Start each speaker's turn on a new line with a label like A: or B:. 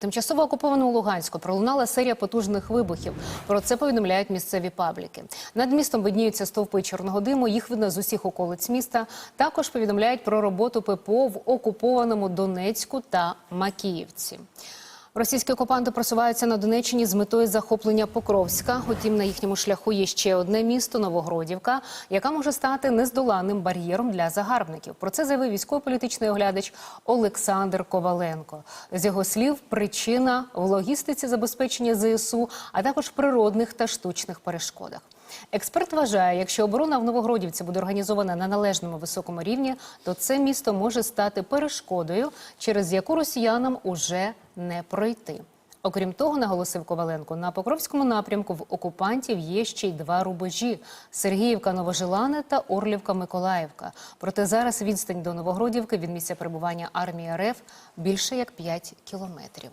A: Тимчасово окупованому Луганську пролунала серія потужних вибухів. Про це повідомляють місцеві пабліки. Над містом видніються стовпи чорного диму. Їх видно з усіх околиць міста. Також повідомляють про роботу ППО в окупованому Донецьку та Макіївці. Російські окупанти просуваються на Донеччині з метою захоплення Покровська. Утім, на їхньому шляху є ще одне місто Новогродівка, яка може стати нездоланним бар'єром для загарбників. Про це заявив військово-політичний оглядач Олександр Коваленко. З його слів, причина в логістиці забезпечення ЗСУ, а також природних та штучних перешкодах. Експерт вважає, якщо оборона в Новогродівці буде організована на належному високому рівні, то це місто може стати перешкодою, через яку росіянам уже не пройти. Окрім того, наголосив Коваленко, на Покровському напрямку в окупантів є ще й два рубежі: Сергіївка Новожилане та Орлівка Миколаївка. Проте зараз відстань до Новогродівки від місця перебування армії РФ більше як 5 кілометрів.